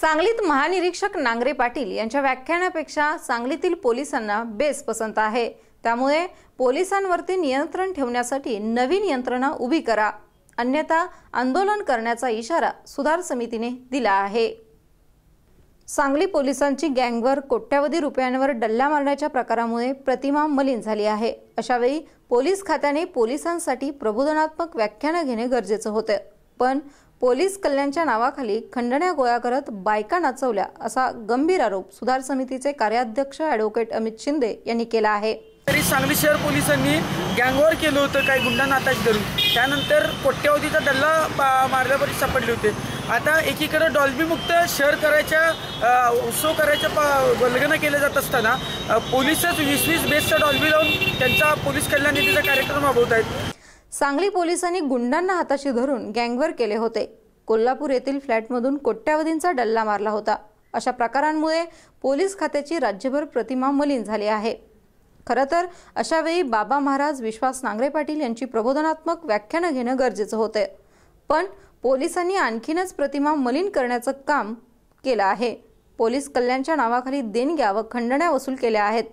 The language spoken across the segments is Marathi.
सांगलीत महानिरीक्षक नांगरे पाटील यांच्या व्याख्यानापेक्षा सांगलीतील पोलिसांना बेस पसंत आहे. त्यामुळे पोलिसांवरती नियंत्रण ठेवण्यासाठी नवीन यंत्रणा उभी करा. अन्यथा आंदोलन करण्याचा इशारा सुधार समितीने दिला आहे. सांगली पोलिसांची गँगवर कोट्यावधी रुपयांवर डल्ला मारण्याच्या प्रकारामुळे प्रतिमा मलिन झाली आहे. अशावेळी पोलीस खात्याने पोलिसांसाठी प्रबोधनात्मक व्याख्यानं घेणे गरजेचं होतं. पण पोलीस कल्याणच्या नावाखाली खंडण्या गोळा करत बायका नाचवल्या असा गंभीर आरोप सुधार समितीचे कार्याध्यक्ष ॲडव्होकेट अमित शिंदे यांनी केला आहे. तरी सांगली शहर पोलिसांनी गँगवर केलं होतं काही गुंडा नाताश धरून. त्यानंतर कोट्यावधीचा डल्ला मार्गावर सापडले होते. आता एकीकडे डॉल्बीमुक्त शहर करायच्या उत्सव करायच्या पा- वल्गना केल्या जात असताना अ, पोलीसच वीस वीस बेसचा डॉल्बी लावून त्यांचा पोलीस कल्याण निधीचा कार्यक्रम राबवत आहेत. सांगली पोलिसांनी गुंडांना हाताशी धरून गँगवर केले होते. कोल्हापूर येथील फ्लॅटमधून कोट्यावधींचा डल्ला मारला होता. अशा प्रकारांमुळे पोलीस खात्याची राज्यभर प्रतिमा मलिन झाली आहे. खरं तर अशावेळी बाबा महाराज विश्वास नांगरे पाटील यांची प्रबोधनात्मक व्याख्यानं घेणं गरजेचं होते. पण पोलिसांनी आणखीनच प्रतिमा मलिन करण्याचं काम केलं आहे. पोलीस कल्याणच्या नावाखाली देणग्या व खंडण्या वसूल केल्या आहेत.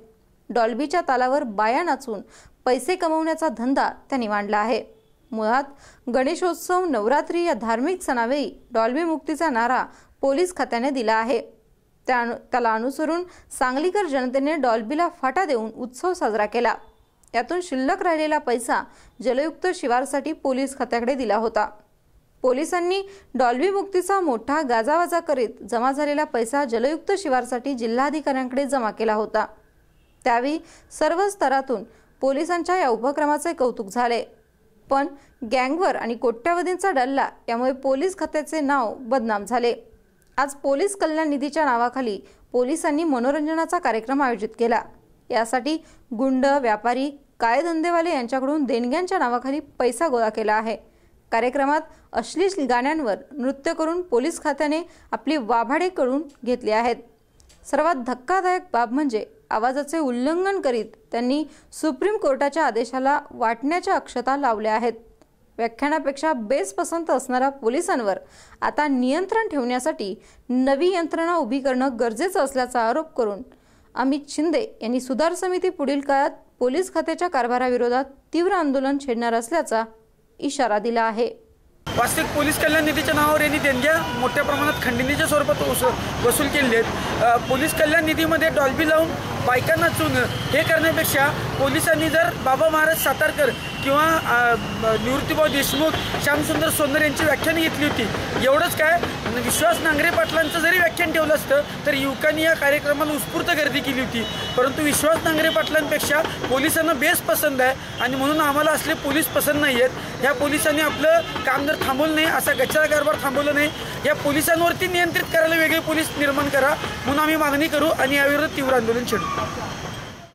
डॉल्बीच्या तालावर बाया नाचून पैसे कमवण्याचा धंदा त्यांनी मांडला आहे. मुळात गणेशोत्सव नवरात्री या धार्मिक सणावेळी डॉल्बी मुक्तीचा नारा पोलीस खात्याने दिला आहे. त्या त्याला अनुसरून सांगलीकर जनतेने डॉल्बीला फाटा देऊन उत्सव साजरा केला. यातून शिल्लक राहिलेला पैसा जलयुक्त शिवारसाठी पोलीस खात्याकडे दिला होता. पोलिसांनी डॉल्बी मुक्तीचा मोठा गाजावाजा करीत जमा झालेला पैसा जलयुक्त शिवारसाठी जिल्हाधिकाऱ्यांकडे जमा केला होता. त्यावेळी सर्व स्तरातून पोलिसांच्या या उपक्रमाचे कौतुक झाले. पण गँगवर आणि कोट्यावधींचा डल्ला यामुळे पोलीस खात्याचे नाव बदनाम झाले. आज पोलीस कल्याण निधीच्या नावाखाली पोलिसांनी मनोरंजनाचा कार्यक्रम आयोजित केला. यासाठी गुंड व्यापारी काळे धंदेवाले यांच्याकडून देणग्यांच्या नावाखाली पैसा गोळा केला आहे. कार्यक्रमात अश्लील गाण्यांवर नृत्य करून पोलीस खात्याने आपली वाभाडे करून घेतली आहेत. सर्वात धक्कादायक बाब म्हणजे आवाजाचे उल्लंघन करीत त्यांनी सुप्रीम कोर्टाच्या आदेशाला वाटण्याच्या अक्षता लावल्या आहेत. व्याख्यानापेक्षा बेस पसंत असणाऱ्या पोलिसांवर आता नियंत्रण ठेवण्यासाठी नवी यंत्रणा उभी करणं गरजेचं असल्याचा आरोप करून अमित शिंदे यांनी सुधार समिती पुढील काळात पोलीस खात्याच्या कारभाराविरोधात तीव्र आंदोलन छेडणार असल्याचा इशारा दिला आहे. वास्तविक पोलीस कल्याण निधीच्या नावावर यांनी देणग्या मोठ्या प्रमाणात खंडणीच्या स्वरूपात वस- वसूल केलेले आहेत. पोलीस कल्याण निधीमध्ये डॉल्बी लावून बायकांना चून हे करण्यापेक्षा पोलिसांनी जर बाबा महाराज सातारकर किंवा अ, निवृत्तीभाऊ देशमुख श्यामसुंदर सोनर यांची व्याख्यानं घेतली होती. एवढंच काय विश्वास नांगरे पाटलांचं जरी व्याख्यान ठेवलं असतं तर युवकांनी या कार्यक्रमाला उत्स्फूर्त गर्दी केली होती. परंतु विश्वास नांगरे पाटलांपेक्षा पोलिसांना बेस पसंत आहे आणि म्हणून आम्हाला असले पोलीस पसंत नाही आहेत. ह्या पोलिसांनी आपलं काम जर थांबवलं नाही असा गच्चा कारभार थांबवलं नाही या पोलिसांवरती नियंत्रित करायला वेगळे पोलीस निर्माण करा म्हणून आम्ही मागणी करू आणि याविरुद्ध तीव्र आंदोलन छेडू.